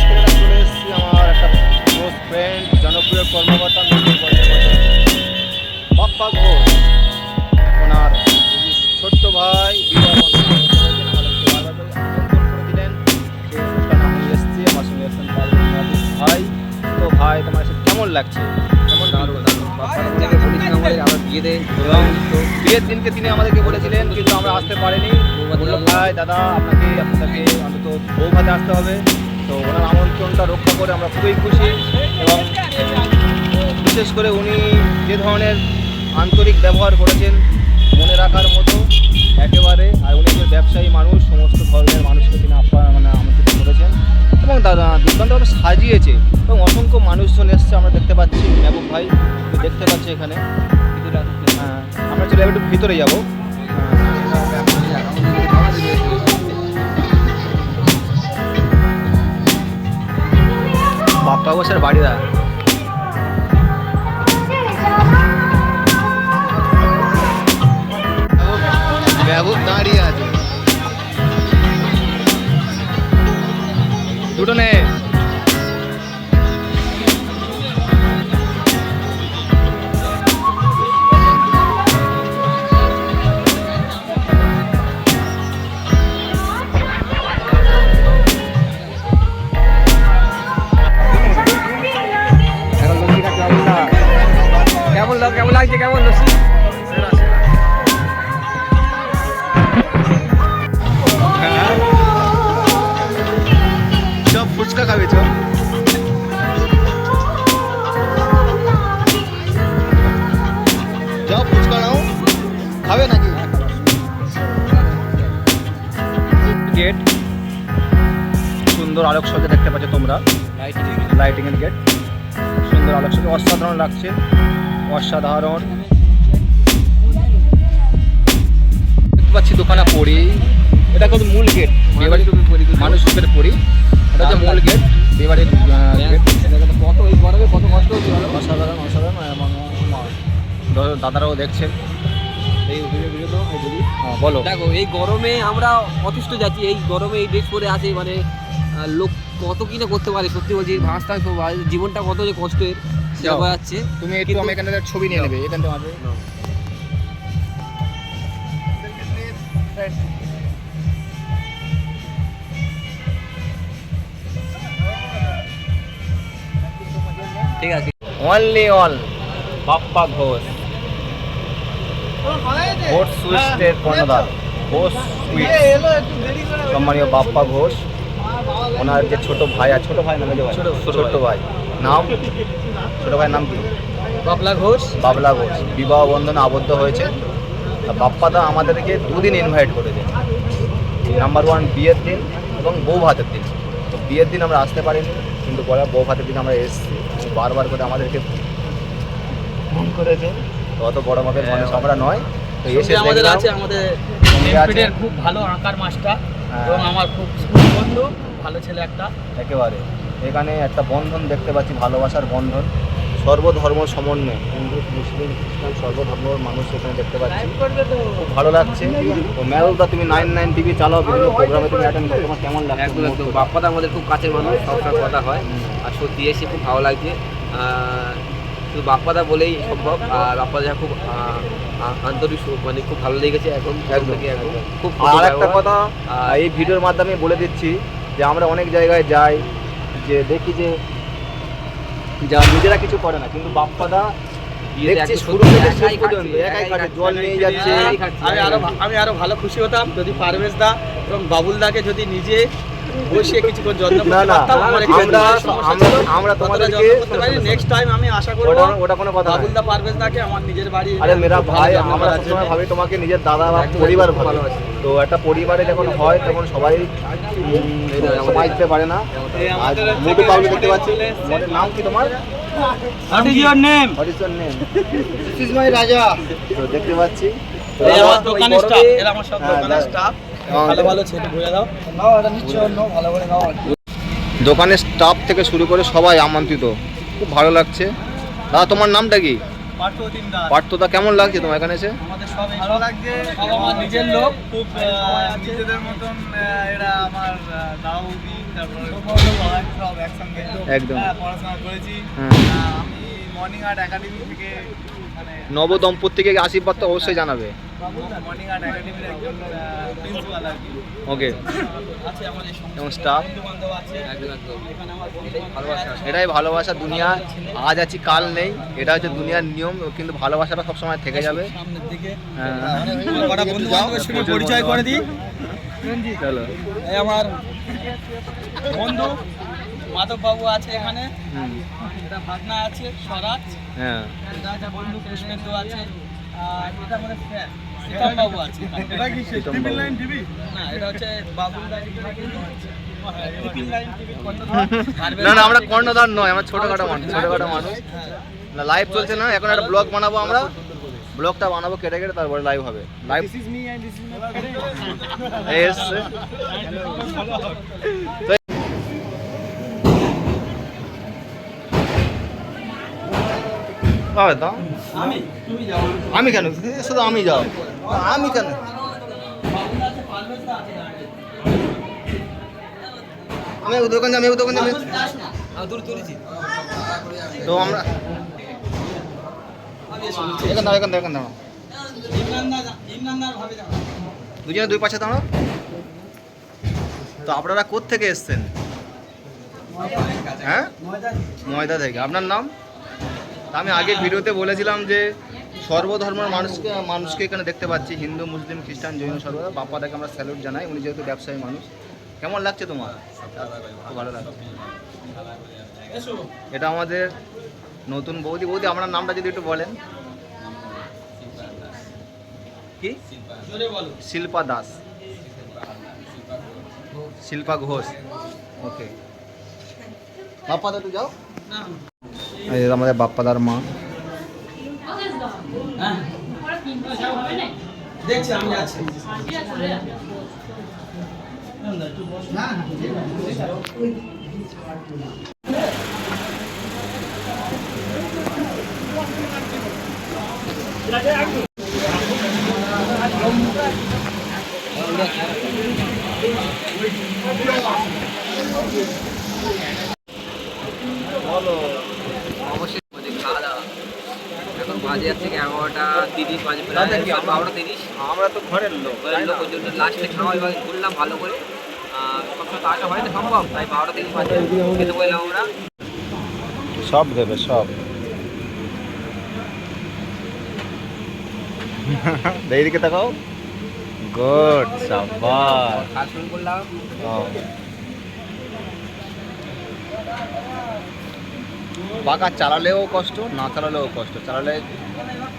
ছেলেরা চলে এসেছি আমার একটা ক্লোজ ফ্রেন্ড জনপ্রিয় কর্মকর্তা মিডিয়া কর্মকর্তা বাপ্পা ঘোষ ওনার ছোট্ট ভাই বিবাহ ভাই। তো ভাই তোমার এসব কেমন লাগছে? কেমন দারুণ দারুণ। বাপ্পা বিয়ে দেয় এবং তো বিয়ের দিনকে তিনি আমাদেরকে বলেছিলেন কিন্তু আমরা আসতে পারিনি। ভাই দাদা আপনাকে আপনাকে অন্তত বউ ভাতে আসতে হবে। তো ওনার আমন্ত্রণটা রক্ষা করে আমরা খুবই খুশি এবং বিশেষ করে উনি যে ধরনের আন্তরিক ব্যবহার করেছেন মনে রাখার মতো একেবারে আর উনি একজন ব্যবসায়ী মানুষ সমস্ত ধরনের মানুষকে তিনি আপ্যায়ন মানে আমন্ত্রিত করেছেন এবং দাদা দুর্দান্তভাবে সাজিয়েছে এবং অসংখ্য মানুষজন এসছে আমরা দেখতে পাচ্ছি মেহবুব ভাই দেখতে পাচ্ছি এখানে। হ্যাঁ আমরা চলে একটু ভিতরে যাব। বাপ্পা স্যার বাড়িরা মেহবুব দাঁড়িয়ে আছে। দুটো নে। কেমন লাগছে? কেমন লস্যি সব ফুচকা খাবে চ যাও ফুচকা নাও খাবে নাকি? গেট সুন্দর আলোক সজ্জা দেখতে পাচ্ছ তোমরা। লাইটিং এর গেট সুন্দর আলোক সজ্জা। অসাধারণ লাগছে। অসাধারণ। দেখতে পাচ্ছি দোকানে পড়ি। এটা কিন্তু মূল গেট। বিয়েবাড়ির মানুষ রূপের পড়ি। এটা হচ্ছে মূল গেট। বিয়েবাড়ির কত এই গরমে কত কষ্ট? অসাধারণ অসাধারণ দাদারাও দেখছেন। বলি। হ্যাঁ, বলো। দেখো এই গরমে আমরা অতিষ্ঠ যাচ্ছি। এই গরমে এই ড্রেস পরে আছে মানে লোক কত কি না করতে পারে সত্যি বলছি। ভাঁজটা জীবনটা কত যে কষ্টের। যাচ্ছে তুমি একটু আমি এখানে ছবি নিয়ে নেবে এখান থেকে ঠিক আছে। অনলি অন বাপ্পা ঘোষ ঘোষ সুইটের কর্ণধার ঘোষ সুইট সম্মানীয় বাপ্পা ঘোষ ওনার যে ছোট ভাই আর ছোট ভাই ছোট ভাই। নাম? ছোট ভাইয়ের নাম কি? বাবলা ঘোষ। বাবলা ঘোষ। বিবাহ বন্ধনে আবদ্ধ হয়েছে। আর বাপ্পাদা আমাদেরকে দুদিন ইনভাইট করেছে নাম্বার ওয়ান বিয়ের দিন এবং বউ ভাতের দিন। তো বিয়ের দিন আমরা আসতে পারিনি কিন্তু পরে বউ ভাতের দিন আমরা এসেছি। বারবার করে আমাদেরকে ফোন করেছে। তো অত বড় মাপের মানুষ আমরা নয়। তো এসে আমাদের আছে আমাদের খুব ভালো আঁকার মাস্টার হ্যাঁ। এবং আমার খুব বন্ধু ভালো ছেলে একটা। একেবারে। এখানে একটা বন্ধন দেখতে পাচ্ছি ভালোবাসার বন্ধন। সর্বধর্ম সমন্বয়। হিন্দু মুসলিম খ্রিস্টান সর্বধর্মের মানুষ এখানে দেখতে পাচ্ছি। খুব ভালো লাগছে। তো মেলদা তুমি নাইন নাইন টিভি চালাও বিভিন্ন প্রোগ্রামে তুমি অ্যাটেন্ড করো তোমার কেমন লাগছে একদম একদম। বাপ্পাদা আমাদের খুব কাছের মানুষ সবসময় কথা হয়। আর সত্যি এসে খুব ভালো লাগছে। শুধু বাপ্পাদা বলেই সম্ভব আর বাপ্পাদা খুব আন্তরিক মানে খুব ভালো লেগেছে এখন একদম, একদম একদম। খুব আর একটা কথা এই ভিডিওর মাধ্যমে বলে দিচ্ছি যে আমরা অনেক জায়গায় যাই যে দেখি যে যা নিজেরা কিছু করে না কিন্তু বাপ্পাদা দেখছি শুরু থেকে শেষ পর্যন্ত একাই খাটছে, খাটছে, জল নিয়ে যাচ্ছে। আমি আরও আমি আরও ভালো খুশি হতাম যদি পারভেজ দা এবং বাবুল দাকে যদি নিজে বসিয়ে কিছুক্ষণ যত্ন আমার আমরা- তোমাদেরকে- নেক্সট টাইম আমি আশা করব ওটা কোনো কথা বাবুল না দা পারভেজ দাকে আমার নিজের বাড়ি আরে মেরা ভাই আমরা সবসময় ভাবি তোমাকে নিজের দাদা বা পরিবার ভালোবাসি। তো একটা পরিবারে যখন হয় তখন সবাই সময় দিতে পারে না। মোটু পাবলি দেখতে পাচ্ছি নাম কি তোমার? What is your name? What is name this is my Raja তো দেখতে পাচ্ছি। এই আমার দোকানের স্টাফ এরা আমার সব হ্যাঁ, দোকানের স্টাফ ভালো ভালো ছেলে বুঝে দাও। দোকানের স্টাফ থেকে শুরু করে সবাই আমন্ত্রিত। খুব ভালো লাগছে। দাদা তোমার নামটা কি? পার্থদা কেমন লাগছে তোমার এখানে এসে? আমাদের সব ভালো লাগছে। আমার নিজের লোক খুব নিজেদের মতন এরা আমার দাউদি তারপরে সব একসঙ্গে। একদম। হ্যাঁ, পড়াশোনা করেছি। হ্যাঁ। আমি মর্নিং আর্ট একাডেমি থেকে নব দম্পতিকে আশীর্বাদ তো অবশ্যই জানাবে। ওকে এবং স্টাফ এটাই ভালোবাসা দুনিয়া। আজ আছি কাল নেই। এটা হচ্ছে দুনিয়ার নিয়ম কিন্তু ভালোবাসাটা সবসময় থেকে যাবে। পরিচয় করে দিই চলো আমার বন্ধু। মাধব বাবু আছে এখানে। এটা ভাগনা আছে স্বরাজ। হ্যাঁ। এটা আছে বন্ধু কৃষ্ণেন্দু আছে আর এটা মানে বাবু আছে। এটা কি লাইন টিভি? না এটা হচ্ছে টিভি না না আমরা কর্ণধার নয় আমরা ছোটখাটো মানুষ ছোটখাটো মানুষ। না লাইভ চলছে না এখন একটা ব্লগ বানাবো আমরা। ব্লগটা বানাবো কেটে কেটে তারপরে লাইভ হবে। লাইভ এসছে। হবে তো? আমি। আমি কেন? শুধু আমি যাও। আমি কেন? আমি ওই দোকান আমি ওই দোকান তো আমরা এখান দাঁড়া এখান এখান দুজনে দুই পাশে দাঁড়াও। তো আপনারা কোত্থেকে এসছেন? হ্যাঁ? ময়দা থেকে। আপনার নাম? আমি আগে ভিডিওতে বলেছিলাম যে সর্বধর্মের মানুষকে মানুষকে এখানে দেখতে পাচ্ছি, হিন্দু, মুসলিম, খ্রিস্টান, জৈন সর্ব বাপ্পাদাকে আমরা স্যালুট জানাই, উনি যেহেতু ব্যবসায়ী মানুষ। কেমন লাগছে তোমার? ভালো লাগছে। এটা আমাদের নতুন বৌদি। বৌদি আপনার নামটা যদি একটু বলেন। কি? শিল্পা দাস। শিল্পা ঘোষ। ওকে। বাপ্পা দা যাও। এই আমাদের বাপ্পাদার মা হ্যাঁ দেখছি আমি যাচ্ছি অবশ্যই মানে খাওয়া দাওয়া এখন বাজে যাচ্ছে এগারোটা তিরিশ বাজে বারোটা তিরিশ। আমরা তো ঘরের লোক ঘরের লোক ওই জন্য লাস্টে খাওয়া এবার ঘুরলাম ভালো করে। সবসময় তো আসা হয় না সম্ভব। তাই বারোটা তিরিশ বাজে খেতে বললাম আমরা। সব দেবে সব। এইদিকে তাকাও। গুড সাবাস কাজ শুরু করলাম। পাকা চালালেও কষ্ট, না চালালেও কষ্ট। চালালে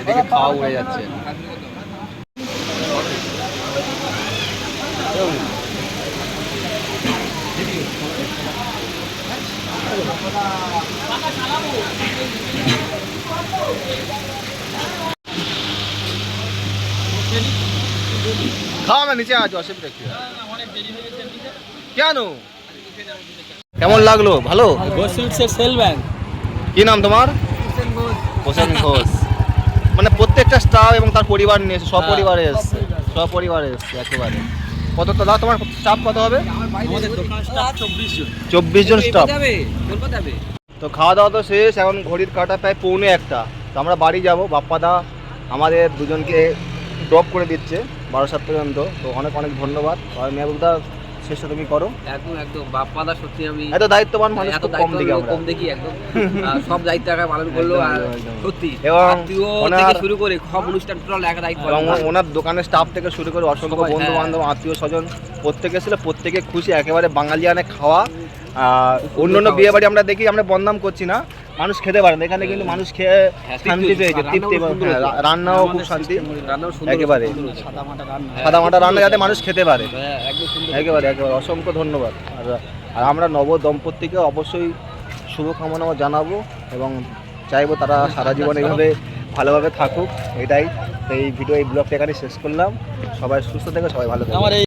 এদিকে খাওয়া উড়ে যাচ্ছে। খাওয়া না, নিচে আছে, অসুবিধা কি? কেন? কেমন লাগল? ভালো? সেল ব্যাংক। কি নাম তোমার? হোসেন ঘোষ। মানে প্রত্যেকটা স্টাফ এবং তার পরিবার নিয়ে এসেছে সপরিবারে এসছে। সপরিবারে। এসছে একেবারে। কত তো দাও তোমার স্টাফ কত হবে? আমাদের দোকান স্টাফ চব্বিশ জন। স্টাফ তো খাওয়া দাওয়া তো শেষ এখন ঘড়ির কাটা প্রায় পৌনে একটা। তো আমরা বাড়ি যাব বাপ্পাদা আমাদের দুজনকে ড্রপ করে দিচ্ছে বারো সাত পর্যন্ত। তো অনেক অনেক ধন্যবাদ। আর মেহবুবদা শেষটা তুমি করো। একদম একদম। বাপ্পাদা সত্যি আমি এত দায়িত্ববান মানুষ এত কম আমি আমরা। কম দেখি একদম। সব দায়িত্ব একা পালন করল আর। সত্যি এবং আত্মীয় থেকে শুরু করে সব অনুষ্ঠান টোটাল একা দায়িত্ব এবং ওনার দোকানের স্টাফ থেকে শুরু করে অসংখ্য সবাই, বন্ধু হ্যাঁ। বান্ধব আত্মীয় স্বজন প্রত্যেকে ছিল প্রত্যেকে খুশি একেবারে বাঙালিয়ানে খাওয়া। আর অন্য অন্য। বিয়ে বাড়ি আমরা দেখি আমরা বদনাম করছি না। মানুষ খেতে পারে না। এখানে কিন্তু মানুষ খেয়ে হ্যাঁ, শান্তি পেয়েছে তৃপ্তি রান্নাও হ্যাঁ, খুব শান্তি। একেবারে। সাদা মাটা রান্না সাদা মাটা রান্না যাতে মানুষ খেতে পারে। হ্যাঁ, একেবারে একেবারে। অসংখ্য ধন্যবাদ। আর আর আমরা নব দম্পতিকে অবশ্যই শুভকামনা জানাব এবং চাইব তারা সারা জীবন এইভাবে ভালোভাবে থাকুক। এটাই তো এই ভিডিও এই ব্লগটা এখানে শেষ করলাম। সবাই সুস্থ থেকে সবাই ভালো থাকে।